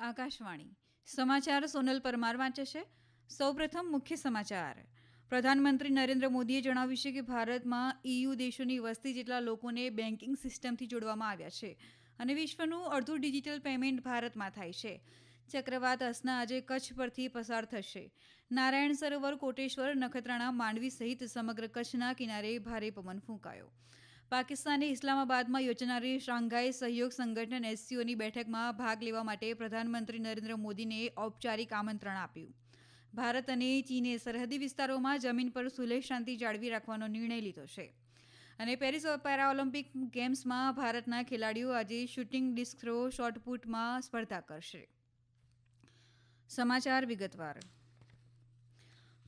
આકાશવાણી. સમાચાર સોનલ પરમાર વાંચે છે. સૌપ્રથમ મુખ્ય સમાચાર. પ્રધાનમંત્રી નરેન્દ્ર મોદીએ જણાવ્યું છે કે ભારતમાં ઈયુ દેશોની વસ્તી જેટલા લોકોને બેન્કિંગ સિસ્ટમથી જોડવામાં આવ્યા છે અને વિશ્વનું અડધું ડિજિટલ પેમેન્ટ ભારતમાં થાય છે. ચક્રવાત અસના આજે કચ્છ પરથી પસાર થશે. નારાયણ સરોવર, કોટેશ્વર, નખત્રાણા, માંડવી સહિત સમગ્ર કચ્છના કિનારે ભારે પવન ફૂંકાયો. પાકિસ્તાને ઇસ્લામાબાદમાં યોજાનારી શાંઘાઈ સહયોગ સંગઠન એસસીઓની બેઠકમાં ભાગ લેવા માટે પ્રધાનમંત્રી નરેન્દ્ર મોદીને ઔપચારિક આમંત્રણ આપ્યું. ભારત અને ચીને સરહદી વિસ્તારોમાં જમીન પર સુલેહ શાંતિ જાળવી રાખવાનો નિર્ણય લીધો છે. અને પેરિસ પેરાઓલિમ્પિક ગેમ્સમાં ભારતના ખેલાડીઓ આજે શૂટિંગ ડિસ્ક થ્રો શોર્ટપુટમાં સ્પર્ધા કરશે. સમાચાર વિગતવાર.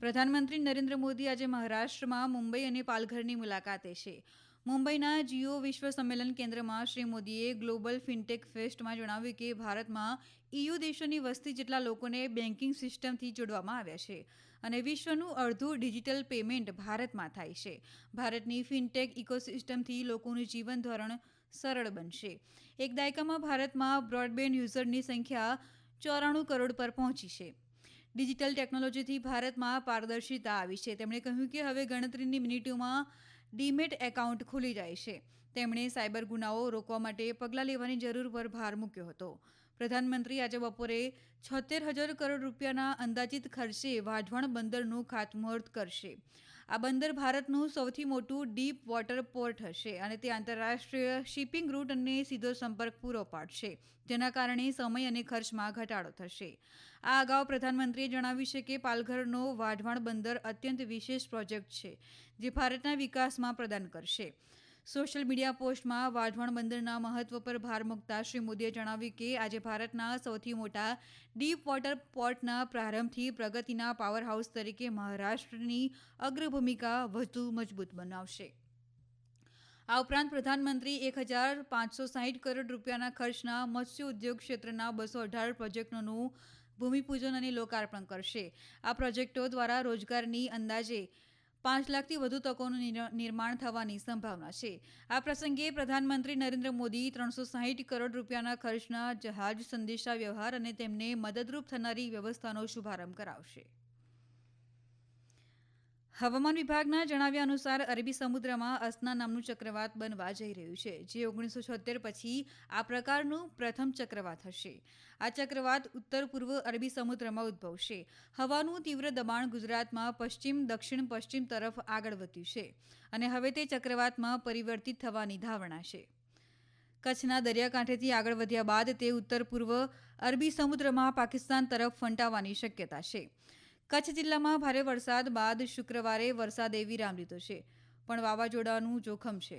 પ્રધાનમંત્રી નરેન્દ્ર મોદી આજે મહારાષ્ટ્રમાં મુંબઈ અને પાલઘરની મુલાકાતે છે. મુંબઈના જીઓ વિશ્વ સંમેલન કેન્દ્રમાં શ્રી મોદીએ ગ્લોબલ ફિનટેક ફેસ્ટમાં જણાવ્યું કે ભારતમાં ઇયુ દેશોની વસ્તી જેટલા લોકોને બેન્કિંગ સિસ્ટમથી જોડવામાં આવ્યા છે અને વિશ્વનું અડધું ડિજિટલ પેમેન્ટ ભારતમાં થાય છે. ભારતની ફિનટેક ઇકોસિસ્ટમથી લોકોનું જીવન ધોરણ સરળ બનશે. એક દાયકામાં ભારતમાં બ્રોડબેન્ડ યુઝરની સંખ્યા ચોરાણું કરોડ પર પહોંચી છે. ડિજિટલ ટેકનોલોજીથી ભારતમાં પારદર્શિતા આવી છે. તેમણે કહ્યું કે હવે ગણતરીની મિનિટોમાં ડીમેટ એકાઉન્ટ ખુલી જાય છે. તેમણે સાયબર ગુનાઓ રોકવા માટે પગલાં લેવાની જરૂર પર ભાર મૂક્યો હતો. પ્રધાનમંત્રી આજે બપોરે છોતેર હજાર કરોડ રૂપિયાના અંદાજિત ખર્ચે વાઢવણ બંદરનું ખાતમુહૂર્ત કરશે. આ બંદર ભારતનું સૌથી મોટું ડીપ વોટર પોર્ટ હશે અને તે આંતરરાષ્ટ્રીય શિપિંગ રૂટ અને સીધો સંપર્ક પૂરો પાડશે, જેના કારણે સમય અને ખર્ચમાં ઘટાડો થશે. આ અગાઉ પ્રધાનમંત્રીએ જણાવ્યું છે કે પાલઘરનો વાઢવાણ બંદર અત્યંત વિશેષ પ્રોજેક્ટ છે, જે ભારતના વિકાસમાં પ્રદાન કરશે. સોશિયલ મીડિયા પોસ્ટમાં વાઢવણ બંદરના મહત્વ પર ભાર મૂકતા શ્રી મોદીએ જણાવ્યું કે આજે ભારતના સૌથી મોટા ડીપ વોટર પોર્ટના પ્રારંભથી પ્રગતિના પાવર હાઉસ તરીકે મહારાષ્ટ્રની અગ્રભૂમિકા વધુ મજબૂત બનાવશે. આ ઉપરાંત પ્રધાનમંત્રી એક હજાર પાંચસો સાહીઠ કરોડ રૂપિયાના ખર્ચના મત્સ્ય ઉદ્યોગ ક્ષેત્રના બસો અઢાર પ્રોજેક્ટોનું ભૂમિપૂજન અને લોકાર્પણ કરશે. આ પ્રોજેક્ટો દ્વારા રોજગારની અંદાજે પાંચ લાખથી વધુ તકોનું નિર્માણ થવાની સંભાવના છે. આ પ્રસંગે પ્રધાનમંત્રી નરેન્દ્ર મોદી ત્રણસો સાહીઠ કરોડ રૂપિયાના ખર્ચના જહાજ સંદેશા વ્યવહાર અને તેમને મદદરૂપ થનારી વ્યવસ્થાનો શુભારંભ કરાવશે. હવામાન વિભાગના જણાવ્યા અનુસાર અરબી સમુદ્રમાં અસના નામનું ચક્રવાત બનવા જઈ રહ્યું છે, જે ઓગણીસો છોતેર પછી આ પ્રકારનું પ્રથમ ચક્રવાત હશે. આ ચક્રવાત ઉત્તર પૂર્વ અરબી સમુદ્રમાં ઉદ્ભવશે. હવાનું તીવ્ર દબાણ ગુજરાતમાં પશ્ચિમ, દક્ષિણ, પશ્ચિમ તરફ આગળ વધ્યું છે અને હવે તે ચક્રવાતમાં પરિવર્તિત થવાની ધારણા છે. કચ્છના દરિયાકાંઠેથી આગળ વધ્યા બાદ તે ઉત્તર પૂર્વ અરબી સમુદ્રમાં પાકિસ્તાન તરફ ફંટાવાની શક્યતા છે. કચ્છ જિલ્લામાં ભારે વરસાદ બાદ શુક્રવારે વરસાદે વિરામ લીધો છે, પણ વાવાઝોડાનું જોખમ છે.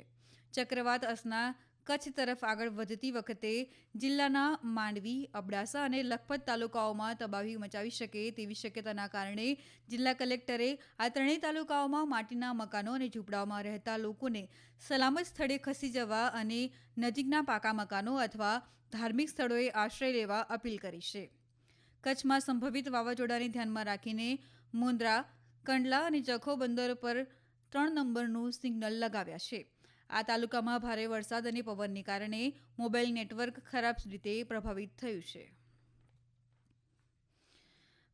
ચક્રવાત અસના કચ્છ તરફ આગળ વધતી વખતે જિલ્લાના માંડવી, અબડાસા અને લખપત તાલુકાઓમાં તબાહી મચાવી શકે તેવી શક્યતાના કારણે જિલ્લા કલેક્ટરે આ ત્રણેય તાલુકાઓમાં માટીના મકાનો અને ઝૂંપડાઓમાં રહેતા લોકોને સલામત સ્થળે ખસી જવા અને નજીકના પાકા મકાનો અથવા ધાર્મિક સ્થળોએ આશ્રય લેવા અપીલ કરી છે. કચ્છમાં સંભવિત વાવાઝોડાને ધ્યાનમાં રાખીને મુંદ્રા, કંડલા અને જખો બંદર પર ત્રણ નંબરનું સિગ્નલ લગાવ્યા છે. આ તાલુકામાં ભારે વરસાદ અને પવનને કારણે મોબાઈલ નેટવર્ક ખરાબ રીતે પ્રભાવિત થયું છે.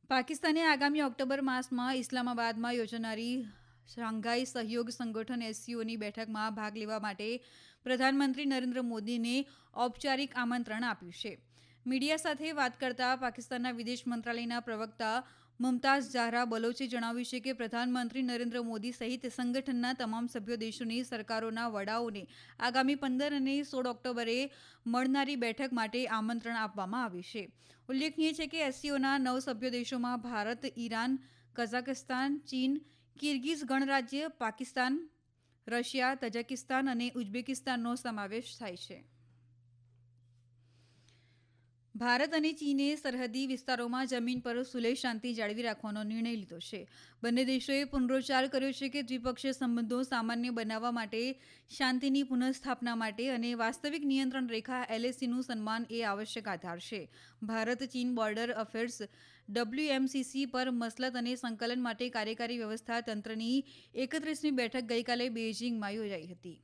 પાકિસ્તાને આગામી ઓક્ટોબર માસમાં ઇસ્લામાબાદમાં યોજાનારી શાંઘાઈ સહયોગ સંગઠન એસસીઓની બેઠકમાં ભાગ લેવા માટે પ્રધાનમંત્રી નરેન્દ્ર મોદીને ઔપચારિક આમંત્રણ આપ્યું છે. મીડિયા સાથે વાત કરતા પાકિસ્તાનના વિદેશ મંત્રાલયના પ્રવક્તા મુમતાઝ ઝાહરા બલોચે જણાવ્યું છે કે પ્રધાનમંત્રી નરેન્દ્ર મોદી સહિત સંગઠનના તમામ સભ્યો દેશોની સરકારોના વડાઓને આગામી પંદર અને સોળ ઓક્ટોબરે મળનારી બેઠક માટે આમંત્રણ આપવામાં આવ્યું છે. ઉલ્લેખનીય છે કે એસસીઓના નવ સભ્ય દેશોમાં ભારત, ઈરાન કઝાકસ્તાન ચીન, કિર્ગિઝ ગણરાજ્ય, પાકિસ્તાન, રશિયા, તજાકિસ્તાન અને ઉઝબેકિસ્તાનનો સમાવેશ થાય છે. ભારત અને ચીને સરહદી વિસ્તારોમાં જમીન પર સુલેહ શાંતિ જાળવી રાખવાનો નિર્ણય લીધો છે. બંને દેશોએ પુનરોચ્ચાર કર્યો છે કે દ્વિપક્ષીય સંબંધો સામાન્ય બનાવવા માટે, શાંતિની પુનઃસ્થાપના માટે અને વાસ્તવિક નિયંત્રણ રેખા એલએસીનું સન્માન એ આવશ્યક આધાર છે. ભારત ચીન બોર્ડર અફેર્સ ડબલ્યુએમસીસી પર મસલત અને સંકલન માટે કાર્યકારી વ્યવસ્થા તંત્રની એકત્રીસમી બેઠક ગઈકાલે બેઇજિંગમાં યોજાઈ હતી.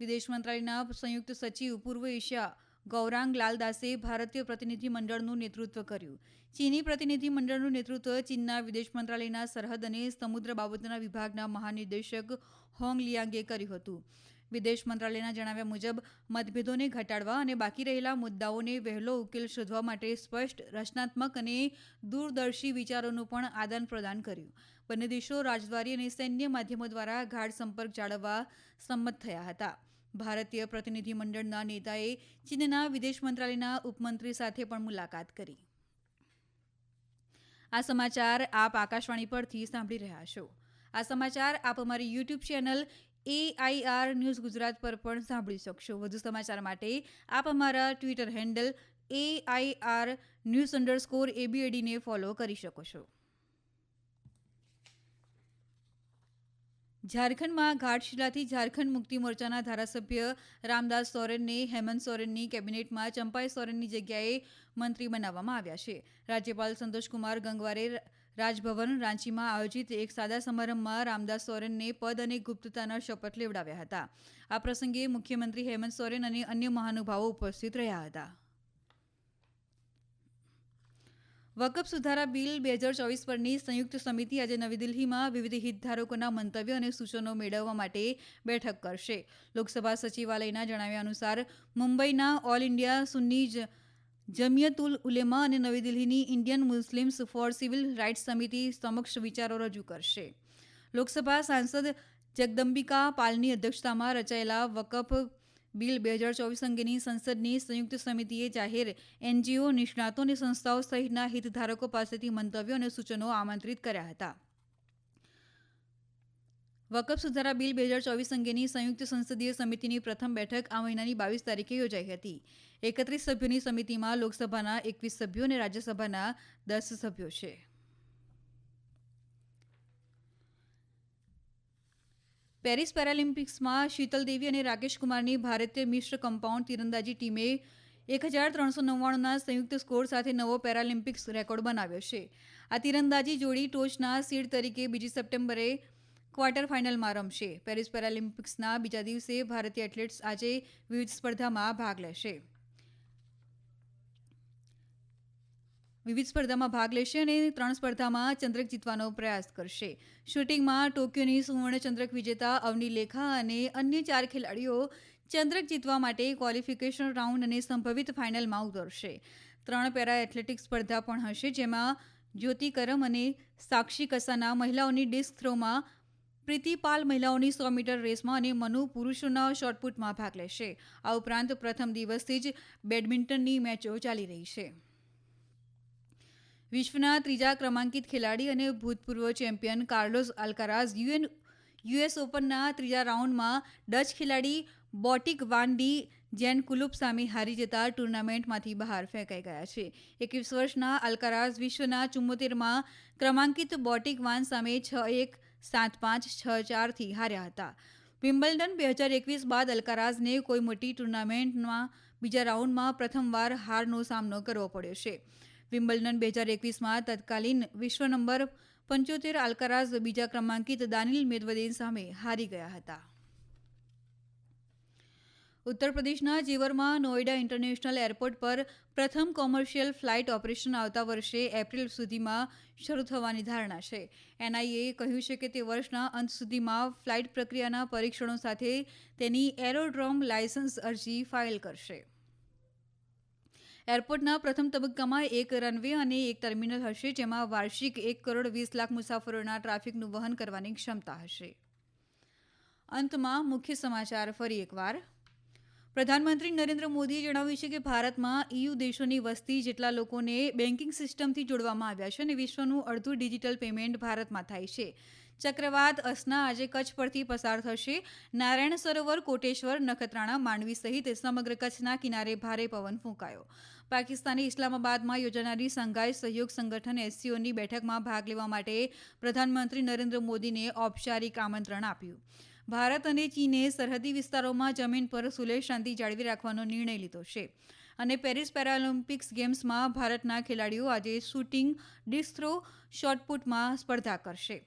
વિદેશ મંત્રાલયના સંયુક્ત સચિવ પૂર્વ એશિયા ગૌરાંગ લાલદાસે ભારતીય પ્રતિનિધિ મંડળનું નેતૃત્વ કર્યું. ચીની પ્રતિનિધિ મંડળનું નેતૃત્વ ચીનના વિદેશ મંત્રાલયના સરહદ અને સમુદ્ર બાબતોના વિભાગના મહાનિર્દેશક હોંગ લિયાંગે કર્યું હતું. વિદેશ મંત્રાલયના જણાવ્યા મુજબ, મતભેદોને ઘટાડવા અને બાકી રહેલા મુદ્દાઓને વહેલો ઉકેલ શોધવા માટે સ્પષ્ટ, રચનાત્મક અને દૂરદર્શી વિચારોનું પણ આદાન પ્રદાન કર્યું. બંને દેશો રાજદ્વારી અને સૈન્ય માધ્યમો દ્વારા ગાઢ સંપર્ક જાળવવા સંમત થયા હતા. ભારતીય પ્રતિનિધિમંડળના નેતાએ ચીનના વિદેશ મંત્રાલયના ઉપમંત્રી સાથે પણ મુલાકાત કરી. આ સમાચાર આપ આકાશવાણી પરથી સાંભળી રહ્યા છો. આ સમાચાર આપ અમારી YouTube channel AIR news Gujarat પર પણ સાંભળી શકશો. વધુ સમાચાર માટે આપ અમારા Twitter handle AIR news underscore એબીએડીને follow કરી શકો છો. ઝારખંડમાં ઘાટશિલાથી ઝારખંડ મુક્તિ મોરચાના ધારાસભ્ય રામદાસ સોરેનને, હેમંત સોરેનની કેબિનેટમાં ચંપાઈ સોરેનની જગ્યાએ મંત્રી બનાવવામાં આવ્યા છે. રાજ્યપાલ સંતોષકુમાર ગંગવારે રાજભવન રાંચીમાં આયોજિત એક સાદા સમારંભમાં રામદાસ સોરેનને પદ અને ગુપ્તતાના શપથ લેવડાવ્યા હતા. આ પ્રસંગે મુખ્યમંત્રી હેમંત સોરેન અને અન્ય મહાનુભાવો ઉપસ્થિત રહ્યા હતા. વકફ સુધારા બિલ બે હજાર ચોવીસ પરની સંયુક્ત સમિતિ આજે નવી દિલ્હીમાં વિવિધ હિતધારકોના મંતવ્ય અને સૂચનો મેળવવા માટે બેઠક કરશે. લોકસભા સચિવાલયના જણાવ્યા અનુસાર, મુંબઈના ઓલ ઇન્ડિયા સુન્ની જમિયતુલ ઉલેમા અને નવી દિલ્હીની Indian Muslims for civil rights સમિતિ સમક્ષ વિચારો રજૂ કરશે. લોકસભા સાંસદ જગદંબિકા પાલની અધ્યક્ષતામાં રચાયેલા વકફ બિલ બે હજાર ચોવીસ અંગેની સંસદની સંયુક્ત સમિતિએ જાહેર એનજીઓ નિષ્ણાતો અને સંસ્થાઓ સહિતના હિતધારકો પાસેથી મંતવ્યો અને સૂચનો આમંત્રિત કર્યા હતા. વકફ સુધારા બિલ બે હજાર ચોવીસ અંગેની સંયુક્ત સંસદીય સમિતિની પ્રથમ બેઠક આ મહિનાની બાવીસ તારીખે યોજાઈ હતી. એકત્રીસ સભ્યોની સમિતિમાં લોકસભાના એકવીસ સભ્યો અને રાજ્યસભાના દસ સભ્યો છે. પેરિસ પેરાલિમ્પિક્સમાં શીતલ દેવી અને રાકેશ કુમારની ભારતીય મિશ્ર કમ્પાઉન્ડ તીરંદાજી ટીમે એક હજાર ત્રણસો નવ્વાણુંના સંયુક્ત સ્કોર સાથે નવો પેરાલિમ્પિક્સ રેકોર્ડ બનાવ્યો છે. આ તીરંદાજી જોડી ટોચના સીડ તરીકે બીજી સપ્ટેમ્બરે ક્વાર્ટર ફાઇનલમાં રમશે. પેરિસ પેરાલિમ્પિક્સના બીજા દિવસે ભારતીય એથ્લેટ્સ આજે વિવિધ સ્પર્ધામાં ભાગ લેશે. વિવિધ સ્પર્ધામાં ભાગ લેશે અને ત્રણ સ્પર્ધામાં ચંદ્રક જીતવાનો પ્રયાસ કરશે. શૂટિંગમાં ટોક્યોની સુવર્ણ ચંદ્રક વિજેતા અવની લેખા અને અન્ય ચાર ખેલાડીઓ ચંદ્રક જીતવા માટે ક્વોલિફિકેશન રાઉન્ડ અને સંભવિત ફાઇનલમાં ઉતરશે. ત્રણ પેરા એથ્લેટિક્સ સ્પર્ધા પણ હશે, જેમાં જ્યોતિ કરમ અને સાક્ષી કસાના મહિલાઓની ડિસ્ક થ્રોમાં પ્રીતિ પાલ મહિલાઓની સો મીટર રેસમાં અને મનુ પુરુષોના શોર્ટપુટમાં ભાગ લેશે. આ ઉપરાંત પ્રથમ દિવસથી જ બેડમિન્ટનની મેચો ચાલી રહી છે. વિશ્વના ત્રીજા ક્રમાંકિત ખેલાડી અને ભૂતપૂર્વ ચેમ્પિયન કાર્લોસ અલ્કારાઝ યુએન યુએસ ઓપનના ત્રીજા રાઉન્ડમાં ડચ ખેલાડી Botic van de Zandschulp સામે હારી જતા ટુર્નામેન્ટમાંથી બહાર ફેંકાઈ ગયા છે. એકવીસ વર્ષના અલ્કારાઝ વિશ્વના ચુમ્મોતેરમાં ક્રમાંકિત બોટિક વાન સામે છ એક, સાત પાંચ, છ ચારથી હાર્યા હતા. વિમ્બલ્ડન બે હજાર એકવીસ બાદ અલ્કારાઝને કોઈ મોટી ટુર્નામેન્ટમાં બીજા રાઉન્ડમાં પ્રથમવાર હારનો સામનો કરવો પડ્યો છે. વિમ્બલ્ડન બે હજાર એકવીસમાં તત્કાલીન વિશ્વ નંબર પંચોતેર આલકારાઝ બીજા ક્રમાંકિત દાનિલ મેદવદેન સામે હારી ગયા હતા. ઉત્તર પ્રદેશના જેવરમાં નોઈડા ઇન્ટરનેશનલ એરપોર્ટ પર પ્રથમ કોમર્શિયલ ફ્લાઇટ ઓપરેશન આવતા વર્ષે એપ્રિલ સુધીમાં શરૂ થવાની ધારણા છે. એનઆઈએ કહ્યું છે કે તે વર્ષના અંત સુધીમાં ફ્લાઇટ પ્રક્રિયાના પરીક્ષણો સાથે તેની એરોડ્રોમ લાયસન્સ અરજી ફાઇલ કરશે. એરપોર્ટના પ્રથમ તબક્કામાં એક રનવે અને એક ટર્મિનલ હશે, જેમાં વાર્ષિક એક કરોડ વીસ લાખ મુસાફરોના ટ્રાફિકનું વહન કરવાની ક્ષમતા હશે. અંતમાં મુખ્ય સમાચાર ફરી એકવાર. પ્રધાનમંત્રી નરેન્દ્ર મોદીએ જણાવ્યું છે કે ભારતમાં ઈયુ દેશોની વસ્તી જેટલા લોકોને બેન્કિંગ સિસ્ટમથી જોડવામાં આવ્યા છે અને વિશ્વનું અડધું ડિજિટલ પેમેન્ટ ભારતમાં થાય છે. ચક્રવાત અસના આજે કચ્છ પરથી પસાર થશે. નારાયણ સરોવર, કોટેશ્વર, નખત્રાણા, માંડવી સહિત સમગ્ર કચ્છના કિનારે ભારે પવન ફૂંકાયો. પાકિસ્તાને ઇસ્લામાબાદમાં યોજાનારી સંઘાઈ સહયોગ સંગઠન એસસીઓની બેઠકમાં ભાગ લેવા માટે પ્રધાનમંત્રી નરેન્દ્ર મોદીને ઔપચારિક આમંત્રણ આપ્યું. ભારત અને ચીને સરહદી વિસ્તારોમાં જમીન પર સુલેહ શાંતિ જાળવી રાખવાનો નિર્ણય લીધો છે. અને પેરિસ પેરાલિમ્પિક્સ ગેમ્સમાં ભારતના ખેલાડીઓ આજે શૂટિંગ, ડિસ્ક થ્રો, શોટપુટમાં સ્પર્ધા કરશે.